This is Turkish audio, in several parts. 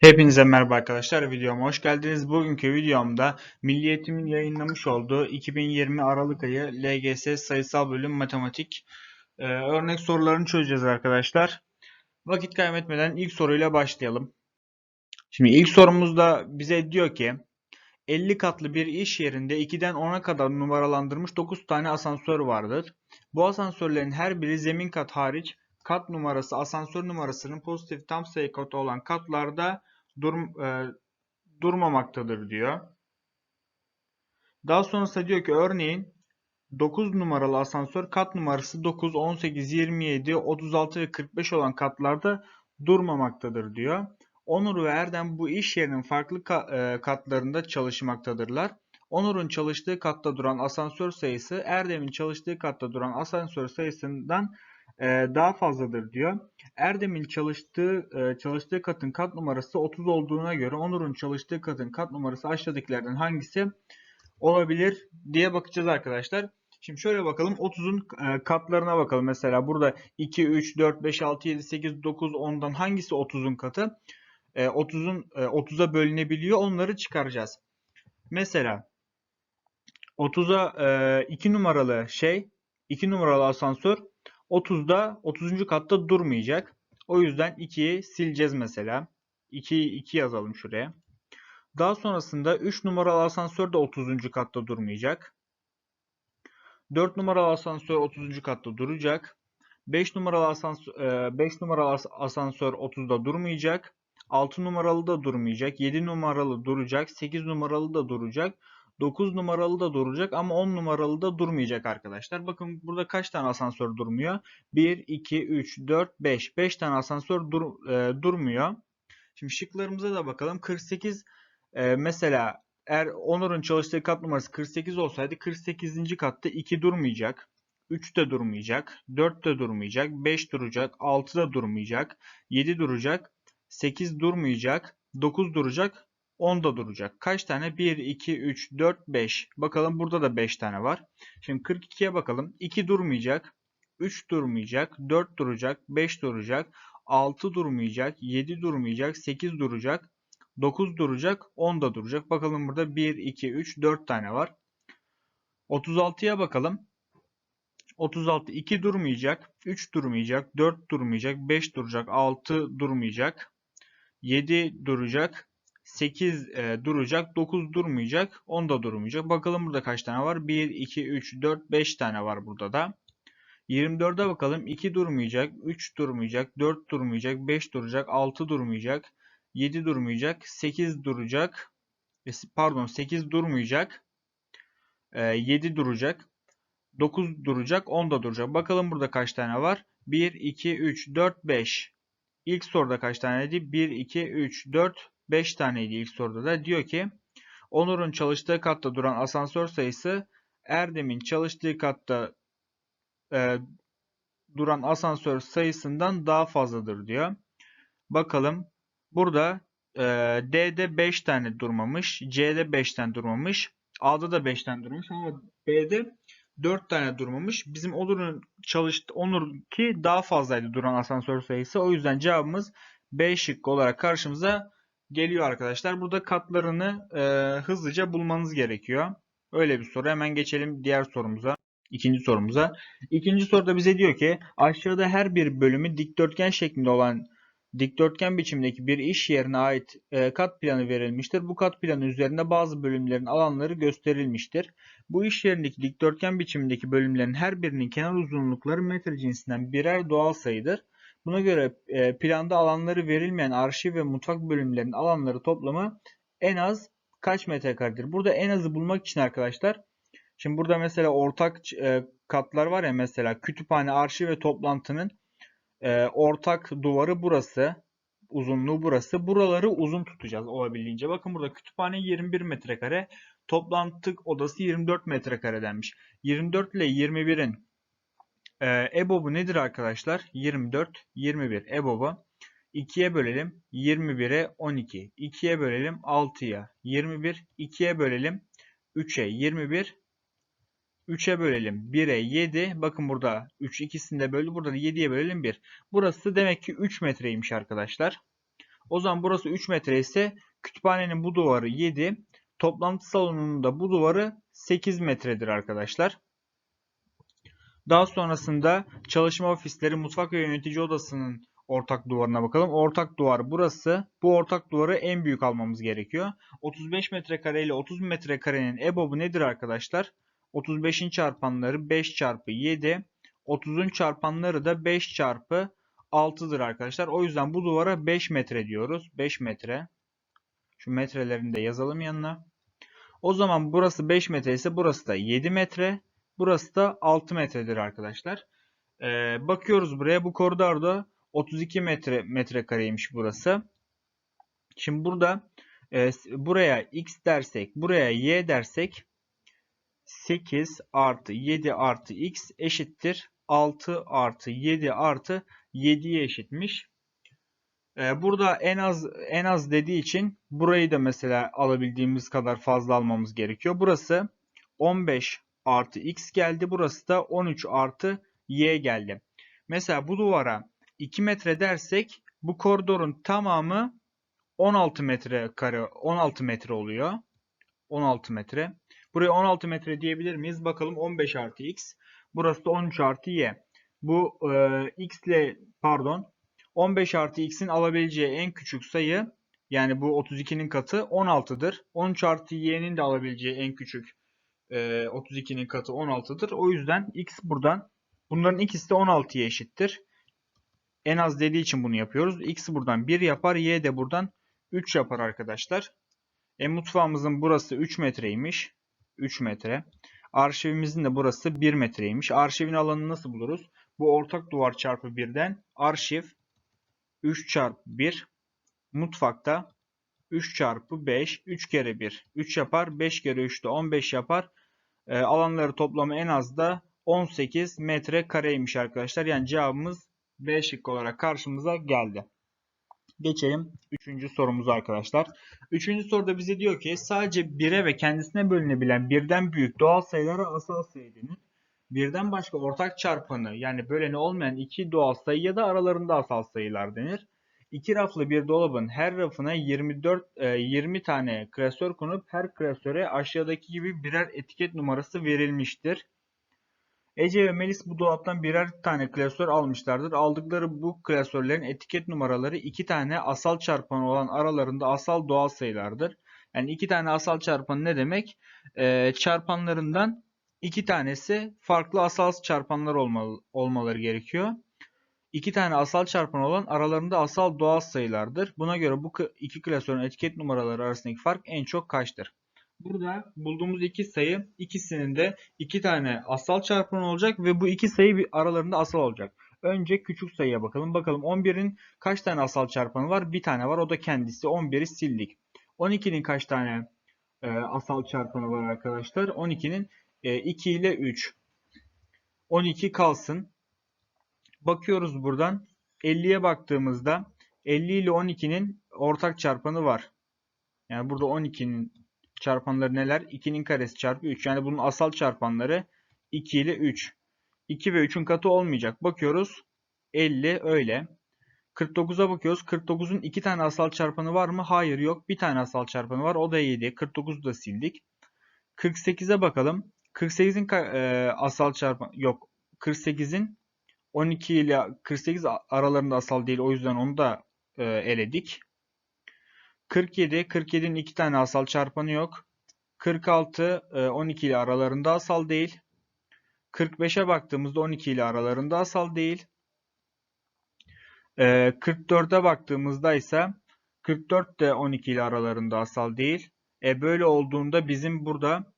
Hepinize merhaba arkadaşlar. Videoma hoş geldiniz. Bugünkü videomda Milliyet'imin yayınlamış olduğu 2020 Aralık ayı LGS sayısal bölüm matematik e, örnek sorularını çözeceğiz arkadaşlar. Vakit kaybetmeden ilk soruyla başlayalım. Şimdi ilk sorumuzda bize diyor ki 50 katlı bir iş yerinde 2'den 10'a kadar numaralandırmış 9 tane asansör vardır. Bu asansörlerin her biri zemin kat hariç kat numarası asansör numarasının pozitif tam sayı katı olan katlarda dur, e, durmamaktadır diyor. Daha sonrasında diyor ki örneğin 9 numaralı asansör kat numarası 9, 18, 27, 36 ve 45 olan katlarda durmamaktadır diyor. Onur ve Erdem bu iş yerinin farklı e, katlarında çalışmaktadırlar. Onur'un çalıştığı katta duran asansör sayısı Erdem'in çalıştığı katta duran asansör sayısından daha fazladır diyor. Erdem'in çalıştığı e, çalıştığı katın kat numarası 30 olduğuna göre Onur'un çalıştığı katın kat numarası aşağıdakilerden hangisi olabilir diye bakacağız arkadaşlar. Şimdi şöyle bakalım 30'un e, katlarına bakalım. Mesela burada 2, 3, 4, 5, 6, 7, 8, 9, 10'dan hangisi 30'un katı? E, 30'un e, 30'a bölünebiliyor. Onları çıkaracağız. Mesela 30'a e, 2 numaralı şey 2 numaralı asansör 30'da 30. katta durmayacak. O yüzden 2'yi sileceğiz mesela. 2'yi 2 yazalım şuraya. Daha sonrasında 3 numaralı asansör de 30. katta durmayacak. 4 numaralı asansör 30. katta duracak. 5 numaralı asansör 5 numaralı as- asansör 30'da durmayacak. 6 numaralı da durmayacak. 7 numaralı duracak. 8 numaralı da duracak. 9 numaralı da duracak ama 10 numaralı da durmayacak arkadaşlar. Bakın burada kaç tane asansör durmuyor? 1, 2, 3, 4, 5. 5 tane asansör dur, e, durmuyor. Şimdi şıklarımıza da bakalım. 48 e, mesela eğer Onur'un çalıştığı kat numarası 48 olsaydı 48. katta 2 durmayacak. 3 de durmayacak. 4 de durmayacak. 5 duracak. 6 da durmayacak. 7 duracak. 8 durmayacak. 9 duracak. 10 da duracak. Kaç tane? 1, 2, 3, 4, 5. Bakalım burada da 5 tane var. Şimdi 42'ye bakalım. 2 durmayacak. 3 durmayacak. 4 duracak. 5 duracak. 6 durmayacak. 7 durmayacak. 8 duracak. 9 duracak. 10 da duracak. Bakalım burada 1, 2, 3, 4 tane var. 36'ya bakalım. 36 2 durmayacak. 3 durmayacak. 4 durmayacak. 5 duracak. 6 durmayacak. 7 duracak. 8 e, duracak. 9 durmayacak. 10 da durmayacak. Bakalım burada kaç tane var? 1, 2, 3, 4, 5 tane var burada da. 24'e bakalım. 2 durmayacak. 3 durmayacak. 4 durmayacak. 5 duracak. 6 durmayacak. 7 durmayacak. 8 duracak. E, Pardon 8 durmayacak. E, 7 duracak. 9 duracak. 10 da duracak. Bakalım burada kaç tane var? 1, 2, 3, 4, 5. İlk soruda kaç taneydi? 1, 2, 3, 4, 5 taneydi ilk soruda da. Diyor ki Onur'un çalıştığı katta duran asansör sayısı Erdem'in çalıştığı katta e, duran asansör sayısından daha fazladır diyor. Bakalım. Burada e, D'de 5 tane durmamış. C'de 5 tane durmamış. A'da da 5 tane durmuş ama B'de 4 tane durmamış. Bizim Onur'un çalıştı Onur ki daha fazlaydı duran asansör sayısı. O yüzden cevabımız B şıkkı olarak karşımıza geliyor arkadaşlar. Burada katlarını e, hızlıca bulmanız gerekiyor. Öyle bir soru. Hemen geçelim diğer sorumuza. İkinci sorumuza. İkinci soruda bize diyor ki aşağıda her bir bölümü dikdörtgen şeklinde olan dikdörtgen biçimdeki bir iş yerine ait e, kat planı verilmiştir. Bu kat planı üzerinde bazı bölümlerin alanları gösterilmiştir. Bu iş yerindeki dikdörtgen biçimindeki bölümlerin her birinin kenar uzunlukları metre cinsinden birer doğal sayıdır. Buna göre e, planda alanları verilmeyen arşiv ve mutfak bölümlerinin alanları toplamı en az kaç metrekaredir? Burada en azı bulmak için arkadaşlar şimdi burada mesela ortak e, katlar var ya mesela kütüphane, arşiv ve toplantının e, ortak duvarı burası. Uzunluğu burası. Buraları uzun tutacağız olabildiğince. Bakın burada kütüphane 21 metrekare. Toplantı odası 24 metrekare denmiş. 24 ile 21'in e, EBOB'u nedir arkadaşlar? 24, 21. EBOB'u 2'ye bölelim. 21'e 12. 2'ye bölelim 6'ya. 21. 2'ye bölelim 3'e 21. 3'e bölelim 1'e 7. Bakın burada 3 ikisini de böldü. Burada da 7'ye bölelim 1. Burası demek ki 3 metreymiş arkadaşlar. O zaman burası 3 metre ise kütüphanenin bu duvarı 7. Toplantı salonunun da bu duvarı 8 metredir arkadaşlar. Daha sonrasında çalışma ofisleri, mutfak ve yönetici odasının ortak duvarına bakalım. Ortak duvar burası. Bu ortak duvarı en büyük almamız gerekiyor. 35 metrekare ile 30 metrekarenin EBOB'u nedir arkadaşlar? 35'in çarpanları 5 çarpı 7. 30'un çarpanları da 5 çarpı 6'dır arkadaşlar. O yüzden bu duvara 5 metre diyoruz. 5 metre. Şu metrelerini de yazalım yanına. O zaman burası 5 metre ise burası da 7 metre. Burası da 6 metredir arkadaşlar. Ee, bakıyoruz buraya. Bu koridorda 32 metre metrekareymiş burası. Şimdi burada e, buraya x dersek, buraya y dersek 8 artı 7 artı x eşittir 6 artı 7 artı 7'ye eşitmiş. Ee, burada en az en az dediği için burayı da mesela alabildiğimiz kadar fazla almamız gerekiyor. Burası 15 artı x geldi. Burası da 13 artı y geldi. Mesela bu duvara 2 metre dersek bu koridorun tamamı 16 metre kare 16 metre oluyor. 16 metre. Buraya 16 metre diyebilir miyiz? Bakalım 15 artı x. Burası da 13 artı y. Bu e, x ile pardon 15 artı x'in alabileceği en küçük sayı yani bu 32'nin katı 16'dır. 13 artı y'nin de alabileceği en küçük e, 32'nin katı 16'dır. O yüzden x buradan bunların ikisi de 16'ya eşittir. En az dediği için bunu yapıyoruz. X buradan 1 yapar. Y de buradan 3 yapar arkadaşlar. E mutfağımızın burası 3 metreymiş. 3 metre. Arşivimizin de burası 1 metreymiş. Arşivin alanını nasıl buluruz? Bu ortak duvar çarpı 1'den arşiv 3 çarpı 1 mutfakta 3 çarpı 5 3 kere 1 3 yapar 5 kere 3 de 15 yapar. E, alanları toplamı en az da 18 metre kareymiş arkadaşlar. Yani cevabımız B şıkkı olarak karşımıza geldi. Geçelim 3. sorumuza arkadaşlar. 3. soruda bize diyor ki sadece 1'e ve kendisine bölünebilen birden büyük doğal sayılara asal sayı denir. Birden başka ortak çarpanı yani böleni olmayan iki doğal sayı ya da aralarında asal sayılar denir. İki raflı bir dolabın her rafına 24 20 tane klasör konup her klasöre aşağıdaki gibi birer etiket numarası verilmiştir. Ece ve Melis bu dolaptan birer tane klasör almışlardır. Aldıkları bu klasörlerin etiket numaraları iki tane asal çarpanı olan aralarında asal doğal sayılardır. Yani iki tane asal çarpanı ne demek? Ee, çarpanlarından iki tanesi farklı asal çarpanlar olmalı, olmaları gerekiyor. İki tane asal çarpan olan aralarında asal doğal sayılardır. Buna göre bu iki klasörün etiket numaraları arasındaki fark en çok kaçtır? Burada bulduğumuz iki sayı ikisinin de iki tane asal çarpan olacak ve bu iki sayı bir aralarında asal olacak. Önce küçük sayıya bakalım. Bakalım 11'in kaç tane asal çarpanı var? Bir tane var. O da kendisi. 11'i sildik. 12'nin kaç tane e, asal çarpanı var arkadaşlar? 12'nin e, 2 ile 3. 12 kalsın. Bakıyoruz buradan. 50'ye baktığımızda 50 ile 12'nin ortak çarpanı var. Yani burada 12'nin çarpanları neler? 2'nin karesi çarpı 3. Yani bunun asal çarpanları 2 ile 3. 2 ve 3'ün katı olmayacak. Bakıyoruz. 50 öyle. 49'a bakıyoruz. 49'un 2 tane asal çarpanı var mı? Hayır yok. Bir tane asal çarpanı var. O da 7. 49'u da sildik. 48'e bakalım. 48'in e, asal çarpanı yok. 48'in 12 ile 48 aralarında asal değil. O yüzden onu da e, eledik. 47, 47'nin 2 tane asal çarpanı yok. 46, 12 ile aralarında asal değil. 45'e baktığımızda 12 ile aralarında asal değil. 44'e baktığımızda ise 44 de 12 ile aralarında asal değil. E böyle olduğunda bizim burada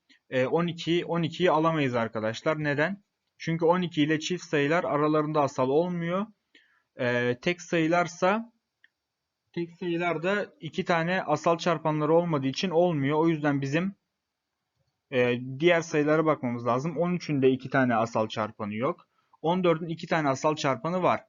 12 12'yi alamayız arkadaşlar. Neden? Çünkü 12 ile çift sayılar aralarında asal olmuyor. E, tek sayılarsa tek sayılarda iki tane asal çarpanları olmadığı için olmuyor. O yüzden bizim e, diğer sayılara bakmamız lazım. 13'ün de iki tane asal çarpanı yok. 14'ün iki tane asal çarpanı var.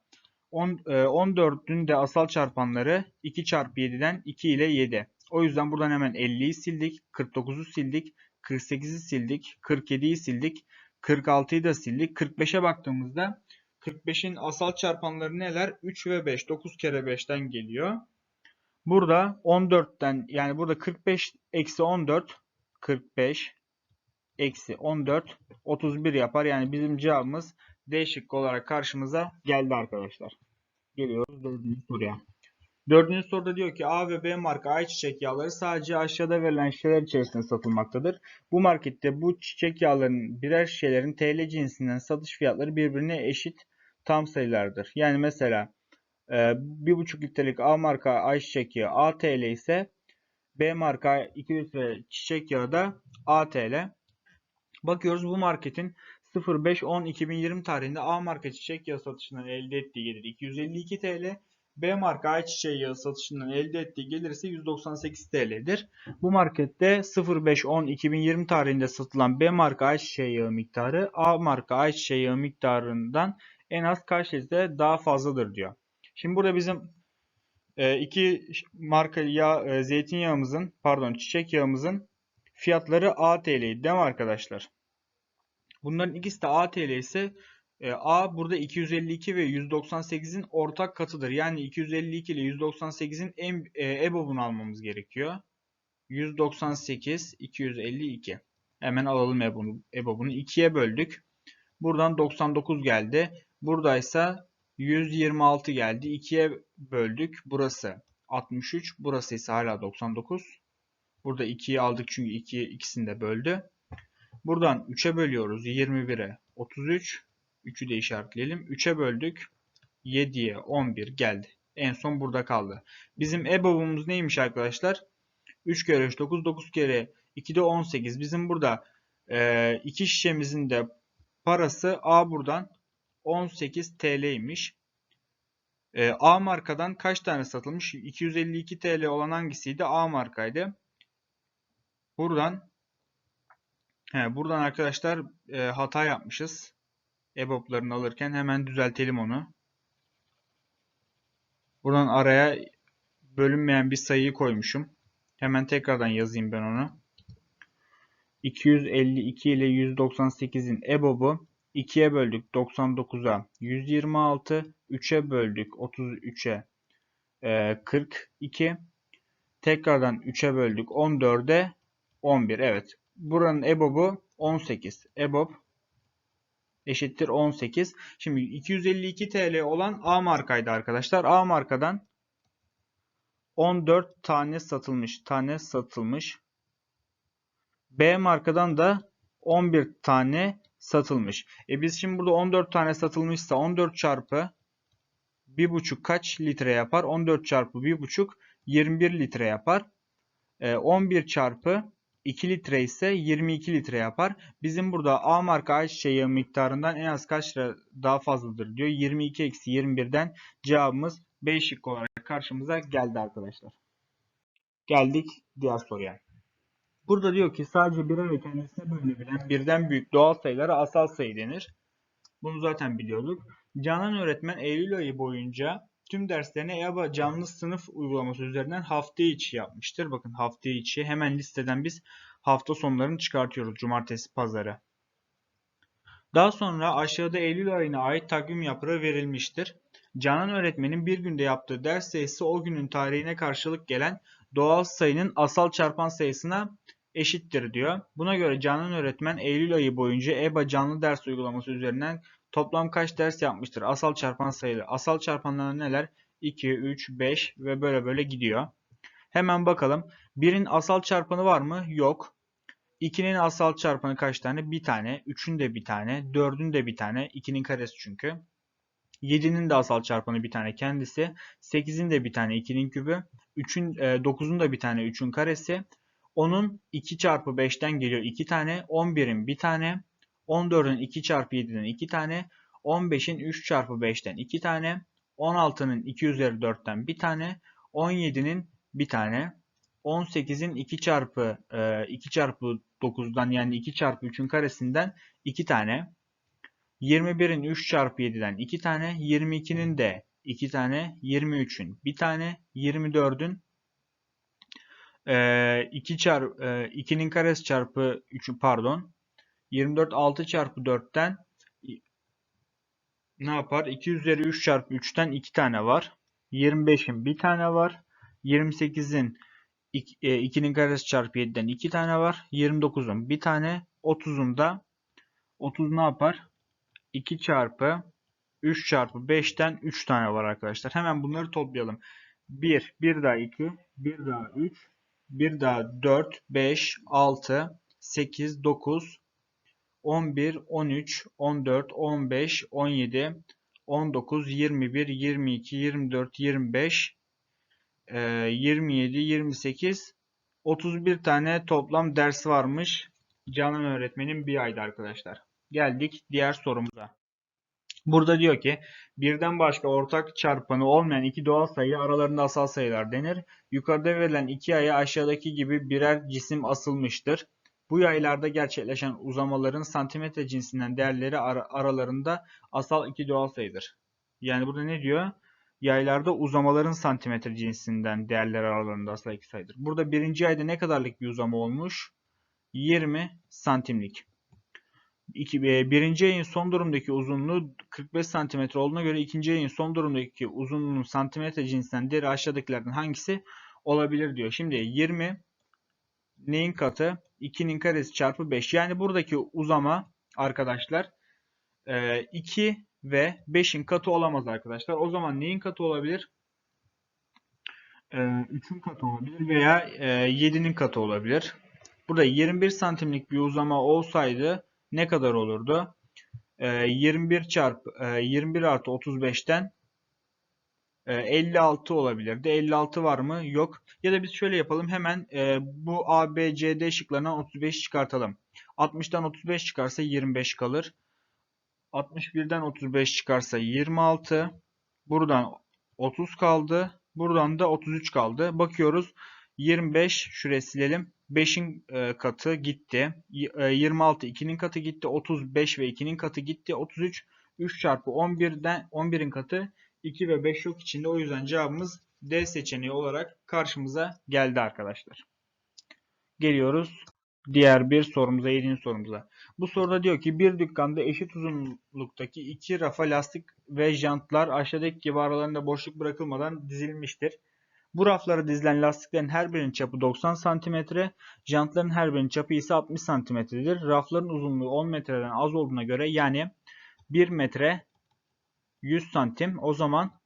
10, e, 14'ün de asal çarpanları 2 çarpı 7'den 2 ile 7. O yüzden buradan hemen 50'yi sildik. 49'u sildik. 48'i sildik. 47'yi sildik. 46'yı da sildik. 45'e baktığımızda 45'in asal çarpanları neler? 3 ve 5. 9 kere 5'ten geliyor. Burada 14'ten yani burada 45 eksi 14 45 eksi 14 31 yapar. Yani bizim cevabımız D şıkkı olarak karşımıza geldi arkadaşlar. Geliyoruz dördüncü soruya. Dördüncü soruda diyor ki A ve B marka ayçiçek yağları sadece aşağıda verilen şişeler içerisinde satılmaktadır. Bu markette bu çiçek yağlarının birer şişelerin TL cinsinden satış fiyatları birbirine eşit tam sayılardır. Yani mesela e, 1,5 litrelik A marka ayçiçek yağı A TL ise B marka 2 litre çiçek yağı da A TL. Bakıyoruz bu marketin 05.10.2020 tarihinde A marka çiçek yağı satışından elde ettiği gelir 252 TL. B marka ayçiçeği yağı satışından elde ettiği gelir ise 198 TL'dir. Bu markette 05.10.2020 tarihinde satılan B marka ayçiçeği yağı miktarı A marka ayçiçeği yağı miktarından en az kaç litre daha fazladır diyor. Şimdi burada bizim e, iki marka yağ, e, zeytinyağımızın pardon çiçek yağımızın fiyatları A TL'ydi değil mi arkadaşlar? Bunların ikisi de A TL ise e, A burada 252 ve 198'in ortak katıdır. Yani 252 ile 198'in en e, EBOB'unu almamız gerekiyor. 198, 252. Hemen alalım EBOB'unu. EBOB'unu 2'ye böldük. Buradan 99 geldi. Buradaysa 126 geldi. 2'ye böldük. Burası 63. Burası ise hala 99. Burada 2'yi aldık çünkü 2 ikisini de böldü. Buradan 3'e bölüyoruz. 21'e 33. 3'ü de işaretleyelim. 3'e böldük. 7'ye 11 geldi. En son burada kaldı. Bizim EBOB'umuz neymiş arkadaşlar? 3 kere 3 9 9 kere 2 de 18. Bizim burada e, iki şişemizin de parası A buradan 18 TL'ymiş. E, A markadan kaç tane satılmış? 252 TL olan hangisiydi? A markaydı. Buradan he, buradan arkadaşlar e, hata yapmışız. EBOB'larını alırken hemen düzeltelim onu. Buradan araya bölünmeyen bir sayıyı koymuşum. Hemen tekrardan yazayım ben onu. 252 ile 198'in EBOB'u 2'ye böldük 99'a 126, 3'e böldük 33'e e, 42. Tekrardan 3'e böldük 14'e 11. Evet. Buranın EBOB'u 18. EBOB eşittir 18. Şimdi 252 TL olan A markaydı arkadaşlar. A markadan 14 tane satılmış. Tane satılmış. B markadan da 11 tane satılmış. E biz şimdi burada 14 tane satılmışsa 14 çarpı 1,5 kaç litre yapar? 14 çarpı 1,5 21 litre yapar. E, 11 çarpı 2 litre ise 22 litre yapar. Bizim burada A marka ayçiçeği miktarından en az kaç lira daha fazladır diyor. 22 eksi 21'den cevabımız B şıkkı olarak karşımıza geldi arkadaşlar. Geldik diğer soruya. Burada diyor ki sadece birer ve kendisine bölünebilen birden büyük doğal sayılara asal sayı denir. Bunu zaten biliyorduk. Canan öğretmen Eylül ayı boyunca tüm derslerine EBA canlı sınıf uygulaması üzerinden hafta içi yapmıştır. Bakın hafta içi hemen listeden biz hafta sonlarını çıkartıyoruz. Cumartesi, pazarı. Daha sonra aşağıda Eylül ayına ait takvim yaprağı verilmiştir. Canan öğretmenin bir günde yaptığı ders sayısı o günün tarihine karşılık gelen doğal sayının asal çarpan sayısına eşittir diyor. Buna göre Canan öğretmen Eylül ayı boyunca EBA canlı ders uygulaması üzerinden toplam kaç ders yapmıştır? Asal çarpan sayılı. Asal çarpanlar neler? 2, 3, 5 ve böyle böyle gidiyor. Hemen bakalım. 1'in asal çarpanı var mı? Yok. 2'nin asal çarpanı kaç tane? Bir tane. 3'ün de bir tane. 4'ün de bir tane. 2'nin karesi çünkü. 7'nin de asal çarpanı bir tane kendisi. 8'in de bir tane 2'nin kübü. 3'ün 9'un da bir tane 3'ün karesi. 10'un 2 çarpı 5'ten geliyor 2 tane. 11'in bir tane. 14'ün 2 çarpı 7'den 2 tane. 15'in 3 çarpı 5'ten 2 tane. 16'nın 2 üzeri 4'ten bir tane. 17'nin bir tane. 18'in 2 çarpı 2 çarpı 9'dan yani 2 çarpı 3'ün karesinden 2 tane. 21'in 3 çarpı 7'den 2 tane. 22'nin de 2 tane. 23'ün 1 tane. 24'ün 2 çarpı 2'nin karesi çarpı 3 pardon. 24 6 çarpı 4'ten ne yapar? 2 üzeri 3 çarpı 3'ten 2 tane var. 25'in 1 tane var. 28'in 2'nin karesi çarpı 7'den 2 tane var. 29'un bir tane. 30'un da 30 ne yapar? 2 çarpı 3 çarpı 5'ten 3 tane var arkadaşlar. Hemen bunları toplayalım. 1, 1 daha 2, 1 daha 3, 1 daha 4, 5, 6, 8, 9, 11, 13, 14, 15, 17, 19, 21, 22, 24, 25, 27, 28, 31 tane toplam ders varmış. Canan öğretmenin bir ayda arkadaşlar. Geldik diğer sorumuza. Burada diyor ki birden başka ortak çarpanı olmayan iki doğal sayı aralarında asal sayılar denir. Yukarıda verilen iki yaya aşağıdaki gibi birer cisim asılmıştır. Bu yaylarda gerçekleşen uzamaların santimetre cinsinden değerleri ar aralarında asal iki doğal sayıdır. Yani burada ne diyor? Yaylarda uzamaların santimetre cinsinden değerleri aralarında asal iki sayıdır. Burada birinci yayda ne kadarlık bir uzama olmuş? 20 santimlik. İki, e, birinci yayın son durumdaki uzunluğu 45 cm olduğuna göre ikinci yayın son durumdaki uzunluğunun santimetre cinsinden değeri aşağıdakilerden hangisi olabilir diyor. Şimdi 20 neyin katı? 2'nin karesi çarpı 5. Yani buradaki uzama arkadaşlar 2 e, ve 5'in katı olamaz arkadaşlar. O zaman neyin katı olabilir? 3'ün e, katı olabilir veya 7'nin katı olabilir. Burada 21 santimlik bir uzama olsaydı ne kadar olurdu? E, 21 çarpı e, 21 artı 35'ten e, 56 olabilirdi. 56 var mı? Yok. Ya da biz şöyle yapalım. Hemen e, bu A, B, C, D şıklarından 35 çıkartalım. 60'tan 35 çıkarsa 25 kalır. 61'den 35 çıkarsa 26. Buradan 30 kaldı. Buradan da 33 kaldı. Bakıyoruz. 25 şuraya silelim. 5'in e, katı gitti. 26 2'nin e, katı gitti. 35 ve 2'nin katı gitti. 33 3 çarpı 11'den 11'in katı 2 ve 5 yok içinde. O yüzden cevabımız D seçeneği olarak karşımıza geldi arkadaşlar. Geliyoruz diğer bir sorumuza, 7. sorumuza. Bu soruda diyor ki bir dükkanda eşit uzunluktaki iki rafa lastik ve jantlar aşağıdaki gibi aralarında boşluk bırakılmadan dizilmiştir. Bu raflara dizilen lastiklerin her birinin çapı 90 cm, jantların her birinin çapı ise 60 cm'dir. Rafların uzunluğu 10 metreden az olduğuna göre yani 1 metre 100 santim o zaman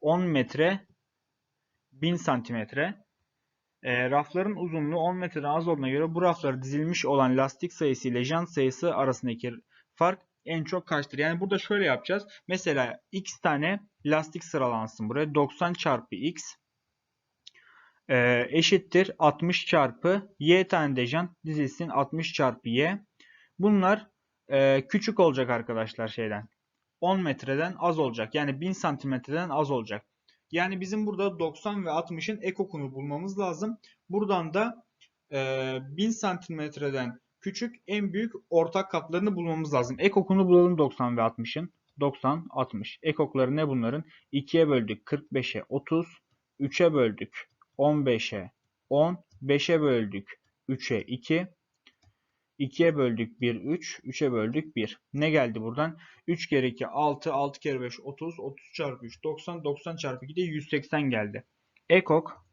10 metre 1000 santimetre. E, rafların uzunluğu 10 metreden az olduğuna göre bu raflara dizilmiş olan lastik sayısı ile jant sayısı arasındaki fark en çok kaçtır? Yani burada şöyle yapacağız. Mesela x tane lastik sıralansın buraya. 90 çarpı x e, eşittir 60 çarpı y tane de jant dizilsin 60 çarpı y. Bunlar e, küçük olacak arkadaşlar şeyden. 10 metreden az olacak. Yani 1000 santimetreden az olacak. Yani bizim burada 90 ve 60'ın ekokunu bulmamız lazım. Buradan da e, 1000 santimetreden küçük en büyük ortak kaplarını bulmamız lazım. Ekokunu bulalım 90 ve 60'ın. 90, 60. Ekokları ne bunların? 2'ye böldük 45'e 30. 3'e böldük 15'e 10, 5'e böldük 3'e 2, 2'ye böldük 1, 3, 3'e böldük 1. Ne geldi buradan? 3 kere 2, 6, 6 kere 5, 30, 30 çarpı 3, 90, 90 çarpı 2 de 180 geldi. Ekok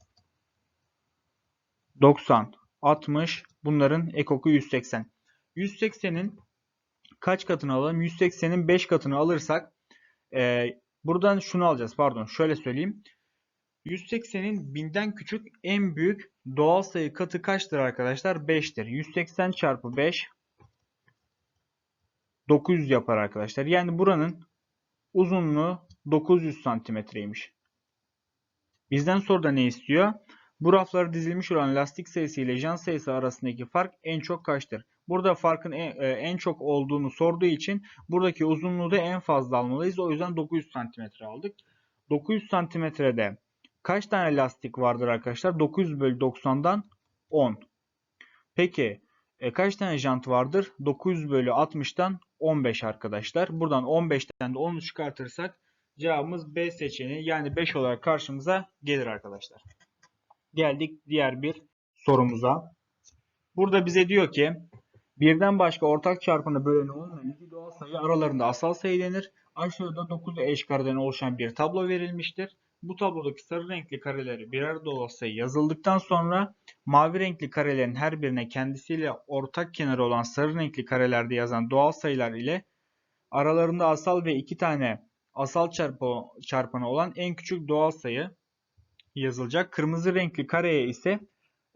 90, 60, bunların ekoku 180. 180'in kaç katını alalım? 180'in 5 katını alırsak e, buradan şunu alacağız. Pardon şöyle söyleyeyim. 180'in binden küçük en büyük doğal sayı katı kaçtır arkadaşlar? 5'tir. 180 çarpı 5 900 yapar arkadaşlar. Yani buranın uzunluğu 900 santimetreymiş. Bizden sonra ne istiyor? Bu raflara dizilmiş olan lastik sayısı ile jant sayısı arasındaki fark en çok kaçtır? Burada farkın en, e, en çok olduğunu sorduğu için buradaki uzunluğu da en fazla almalıyız. O yüzden 900 santimetre aldık. 900 santimetrede Kaç tane lastik vardır arkadaşlar? 900 bölü 90'dan 10. Peki e, kaç tane jant vardır? 900 bölü 60'tan 15 arkadaşlar. Buradan 15'ten de 10'u çıkartırsak cevabımız B seçeneği yani 5 olarak karşımıza gelir arkadaşlar. Geldik diğer bir sorumuza. Burada bize diyor ki birden başka ortak çarpanı böleni olmayan iki doğal sayı aralarında asal sayı denir. Aşağıda 9 eşkardan oluşan bir tablo verilmiştir. Bu tablodaki sarı renkli kareleri birer doğal sayı yazıldıktan sonra mavi renkli karelerin her birine kendisiyle ortak kenarı olan sarı renkli karelerde yazan doğal sayılar ile aralarında asal ve iki tane asal çarpanı olan en küçük doğal sayı yazılacak. Kırmızı renkli kareye ise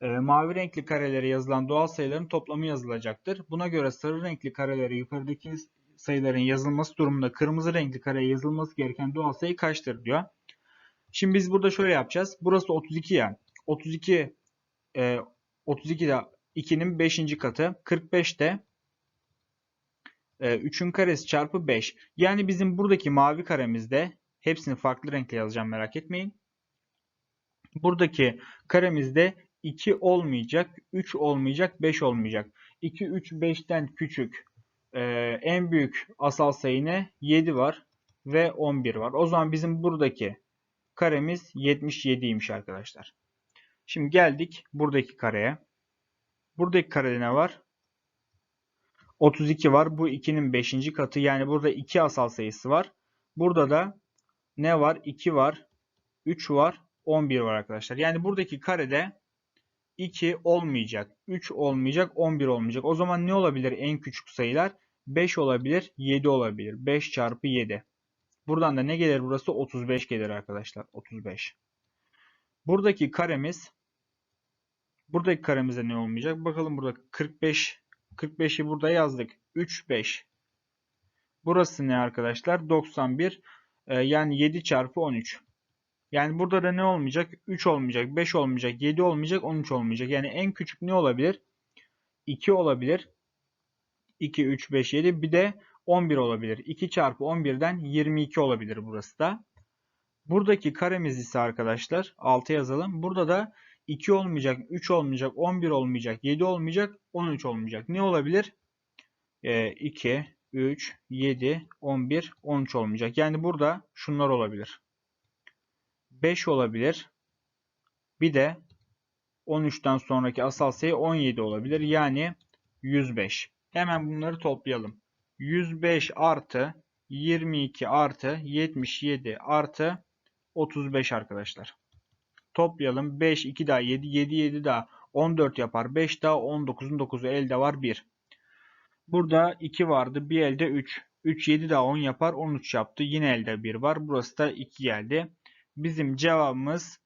e, mavi renkli karelere yazılan doğal sayıların toplamı yazılacaktır. Buna göre sarı renkli karelere yukarıdaki sayıların yazılması durumunda kırmızı renkli kareye yazılması gereken doğal sayı kaçtır diyor. Şimdi biz burada şöyle yapacağız. Burası 32 ya. 32 e, 32 de 2'nin 5. katı. 45 de e, 3'ün karesi çarpı 5. Yani bizim buradaki mavi karemizde hepsini farklı renkle yazacağım merak etmeyin. Buradaki karemizde 2 olmayacak, 3 olmayacak, 5 olmayacak. 2, 3, 5'ten küçük e, en büyük asal sayı ne? 7 var ve 11 var. O zaman bizim buradaki karemiz 77'ymiş arkadaşlar. Şimdi geldik buradaki kareye. Buradaki karede ne var? 32 var. Bu 2'nin 5. katı. Yani burada 2 asal sayısı var. Burada da ne var? 2 var. 3 var. 11 var arkadaşlar. Yani buradaki karede 2 olmayacak. 3 olmayacak. 11 olmayacak. O zaman ne olabilir en küçük sayılar? 5 olabilir. 7 olabilir. 5 çarpı 7. Buradan da ne gelir burası? 35 gelir arkadaşlar. 35. Buradaki karemiz buradaki karemize ne olmayacak? Bakalım burada 45 45'i burada yazdık. 3 5. Burası ne arkadaşlar? 91. Ee, yani 7 çarpı 13. Yani burada da ne olmayacak? 3 olmayacak, 5 olmayacak, 7 olmayacak, 13 olmayacak. Yani en küçük ne olabilir? 2 olabilir. 2, 3, 5, 7. Bir de 11 olabilir. 2 çarpı 11'den 22 olabilir burası da. Buradaki karemiz ise arkadaşlar 6 yazalım. Burada da 2 olmayacak, 3 olmayacak, 11 olmayacak, 7 olmayacak, 13 olmayacak. Ne olabilir? Ee, 2, 3, 7, 11, 13 olmayacak. Yani burada şunlar olabilir. 5 olabilir. Bir de 13'ten sonraki asal sayı 17 olabilir. Yani 105. Hemen bunları toplayalım. 105 artı 22 artı 77 artı 35 arkadaşlar. Toplayalım. 5, 2 daha 7, 7, 7 daha 14 yapar. 5 daha 19'un 9'u elde var 1. Burada 2 vardı. Bir elde 3. 3, 7 daha 10 yapar. 13 yaptı. Yine elde 1 var. Burası da 2 geldi. Bizim cevabımız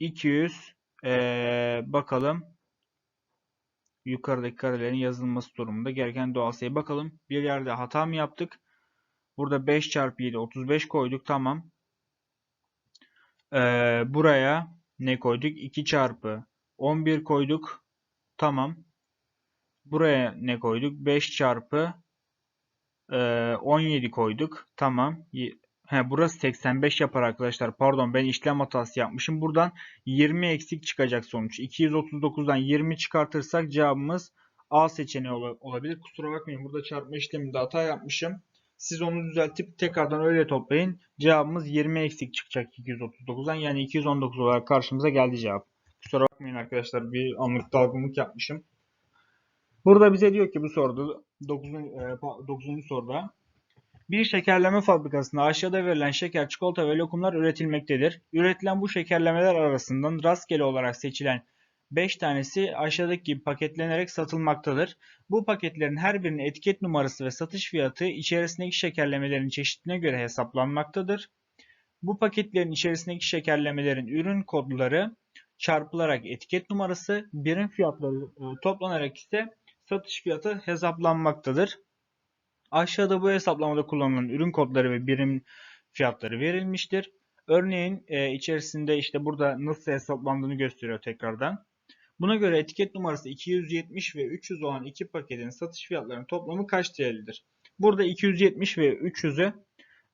200. Ee, bakalım. Yukarıdaki karelerin yazılması durumunda gereken doğal sayı. Bakalım bir yerde hata mı yaptık? Burada 5 çarpı 7 35 koyduk. Tamam. Ee, buraya ne koyduk? 2 çarpı 11 koyduk. Tamam. Buraya ne koyduk? 5 çarpı e, 17 koyduk. Tamam. He, burası 85 yapar arkadaşlar. Pardon ben işlem hatası yapmışım. Buradan 20 eksik çıkacak sonuç. 239'dan 20 çıkartırsak cevabımız A seçeneği olabilir. Kusura bakmayın burada çarpma işleminde hata yapmışım. Siz onu düzeltip tekrardan öyle toplayın. Cevabımız 20 eksik çıkacak 239'dan. Yani 219 olarak karşımıza geldi cevap. Kusura bakmayın arkadaşlar bir anlık dalgınlık yapmışım. Burada bize diyor ki bu soruda 9. 9. soruda bir şekerleme fabrikasında aşağıda verilen şeker, çikolata ve lokumlar üretilmektedir. Üretilen bu şekerlemeler arasından rastgele olarak seçilen 5 tanesi aşağıdaki gibi paketlenerek satılmaktadır. Bu paketlerin her birinin etiket numarası ve satış fiyatı içerisindeki şekerlemelerin çeşitine göre hesaplanmaktadır. Bu paketlerin içerisindeki şekerlemelerin ürün kodları çarpılarak etiket numarası, birim fiyatları e, toplanarak ise satış fiyatı hesaplanmaktadır. Aşağıda bu hesaplamada kullanılan ürün kodları ve birim fiyatları verilmiştir. Örneğin e, içerisinde işte burada nasıl hesaplandığını gösteriyor tekrardan. Buna göre etiket numarası 270 ve 300 olan iki paketin satış fiyatlarının toplamı kaç TL'dir? Burada 270 ve 300'ü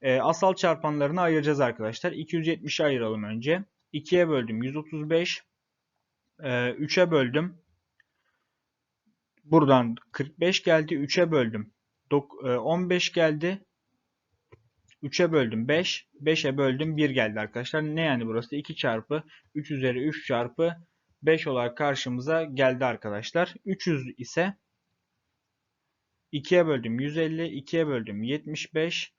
e, asal çarpanlarına ayıracağız arkadaşlar. 270'i ayıralım önce. 2'ye böldüm 135. E, 3'e böldüm. Buradan 45 geldi. 3'e böldüm. 15 e, geldi. 3'e böldüm 5. 5'e böldüm 1 geldi arkadaşlar. Ne yani burası? 2 çarpı 3 üzeri 3 çarpı 5 olarak karşımıza geldi arkadaşlar. 300 ise 2'ye böldüm 150. 2'ye böldüm 75.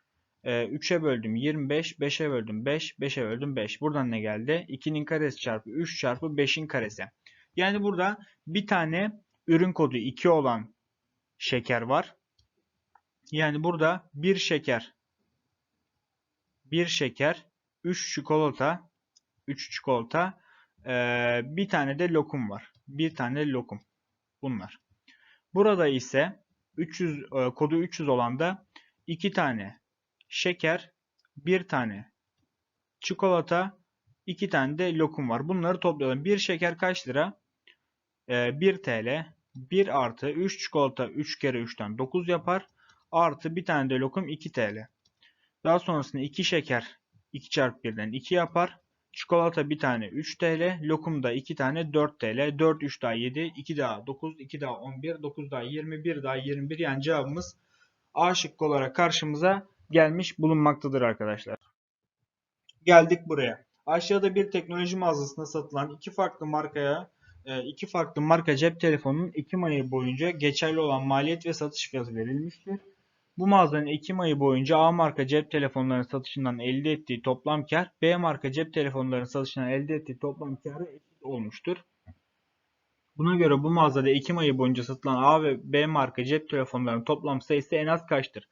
Ee, 3'e böldüm 25, 5'e böldüm 5, 5'e böldüm 5. Buradan ne geldi? 2'nin karesi çarpı 3 çarpı 5'in karesi. Yani burada bir tane ürün kodu 2 olan şeker var. Yani burada bir şeker, bir şeker, 3 çikolata, 3 çikolata, ee, bir tane de lokum var. Bir tane lokum. Bunlar. Burada ise 300 e, kodu 300 olan da 2 tane şeker, bir tane çikolata, iki tane de lokum var. Bunları toplayalım. Bir şeker kaç lira? Ee, 1 TL. 1 artı 3 çikolata 3 kere 3'ten 9 yapar. Artı bir tane de lokum 2 TL. Daha sonrasında 2 şeker 2 çarpı 1'den 2 yapar. Çikolata bir tane 3 TL. Lokum da 2 tane 4 TL. 4 3 daha 7. 2 daha 9. 2 daha 11. 9 daha 21 daha 21. Yani cevabımız A şıkkı olarak karşımıza gelmiş bulunmaktadır arkadaşlar. Geldik buraya. Aşağıda bir teknoloji mağazasında satılan iki farklı markaya e, iki farklı marka cep telefonunun Ekim ayı boyunca geçerli olan maliyet ve satış fiyatı verilmiştir. Bu mağazanın Ekim ayı boyunca A marka cep telefonlarının satışından elde ettiği toplam kar B marka cep telefonlarının satışından elde ettiği toplam karı eşit olmuştur. Buna göre bu mağazada Ekim ayı boyunca satılan A ve B marka cep telefonlarının toplam sayısı en az kaçtır?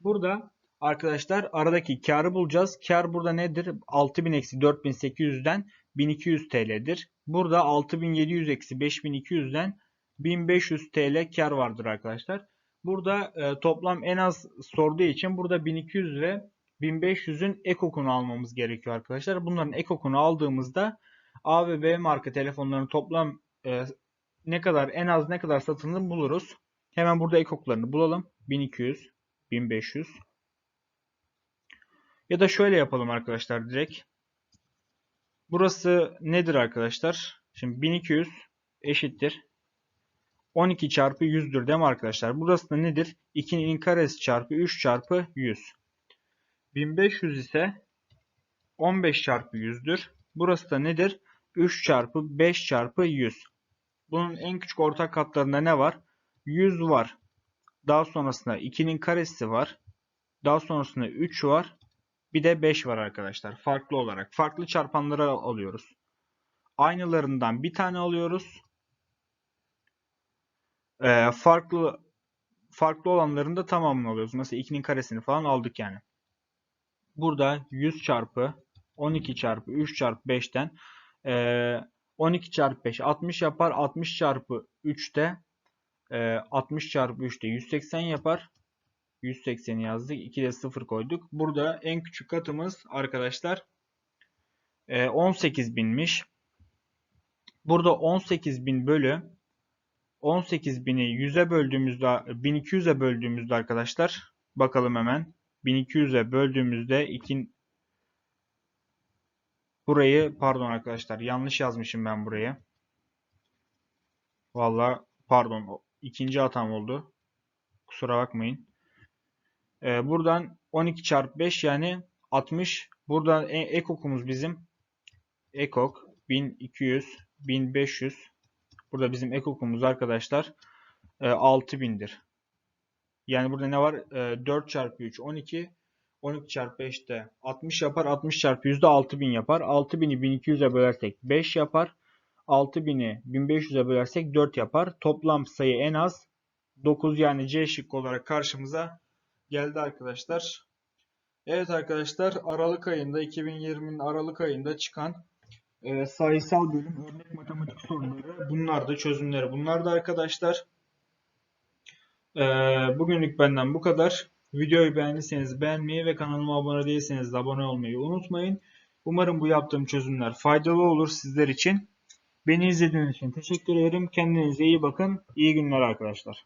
Burada arkadaşlar aradaki karı bulacağız. Kar burada nedir? 6000 eksi 4800'den 1200 TL'dir. Burada 6700 eksi 5200'den 1500 TL kar vardır arkadaşlar. Burada e, toplam en az sorduğu için burada 1200 ve 1500'ün ekokunu almamız gerekiyor arkadaşlar. Bunların ekokunu aldığımızda A ve B marka telefonların toplam e, ne kadar en az ne kadar satıldığını buluruz. Hemen burada ekoklarını bulalım. 1200, 1500. Ya da şöyle yapalım arkadaşlar direkt. Burası nedir arkadaşlar? Şimdi 1200 eşittir. 12 çarpı 100'dür değil mi arkadaşlar? Burası da nedir? 2'nin karesi çarpı 3 çarpı 100. 1500 ise 15 çarpı 100'dür. Burası da nedir? 3 çarpı 5 çarpı 100. Bunun en küçük ortak katlarında ne var? 100 var. Daha sonrasında 2'nin karesi var. Daha sonrasında 3 var. Bir de 5 var arkadaşlar. Farklı olarak. Farklı çarpanları alıyoruz. Aynılarından bir tane alıyoruz. Ee, farklı farklı olanların da tamamını alıyoruz. Mesela 2'nin karesini falan aldık yani. Burada 100 çarpı 12 çarpı 3 çarpı 5'ten e, 12 çarpı 5 60 yapar. 60 çarpı 3'te e, 60 çarpı 3'te 180 yapar. 180'i yazdık. 2 de 0 koyduk. Burada en küçük katımız arkadaşlar 18 binmiş. Burada 18 bin bölü 18 bini 100'e böldüğümüzde 1200'e böldüğümüzde arkadaşlar bakalım hemen 1200'e böldüğümüzde 2 burayı pardon arkadaşlar yanlış yazmışım ben buraya. Valla pardon ikinci hatam oldu. Kusura bakmayın. Ee, buradan 12 çarpı 5 yani 60. Buradan ek okumuz bizim ekok 1200 1500 burada bizim ekokumuz arkadaşlar e, 6000'dir. Yani burada ne var? E, 4 çarpı 3 12 12 çarpı 5 de 60 yapar. 60 çarpı 100 de 6000 yapar. 6000'i 1200'e bölersek 5 yapar. 6000'i 1500'e bölersek 4 yapar. Toplam sayı en az 9 yani C şıkkı olarak karşımıza geldi arkadaşlar. Evet arkadaşlar Aralık ayında 2020'nin Aralık ayında çıkan e, sayısal bölüm örnek matematik soruları bunlar da çözümleri bunlar da arkadaşlar. E, bugünlük benden bu kadar. Videoyu beğendiyseniz beğenmeyi ve kanalıma abone değilseniz de abone olmayı unutmayın. Umarım bu yaptığım çözümler faydalı olur sizler için. Beni izlediğiniz için teşekkür ederim. Kendinize iyi bakın. İyi günler arkadaşlar.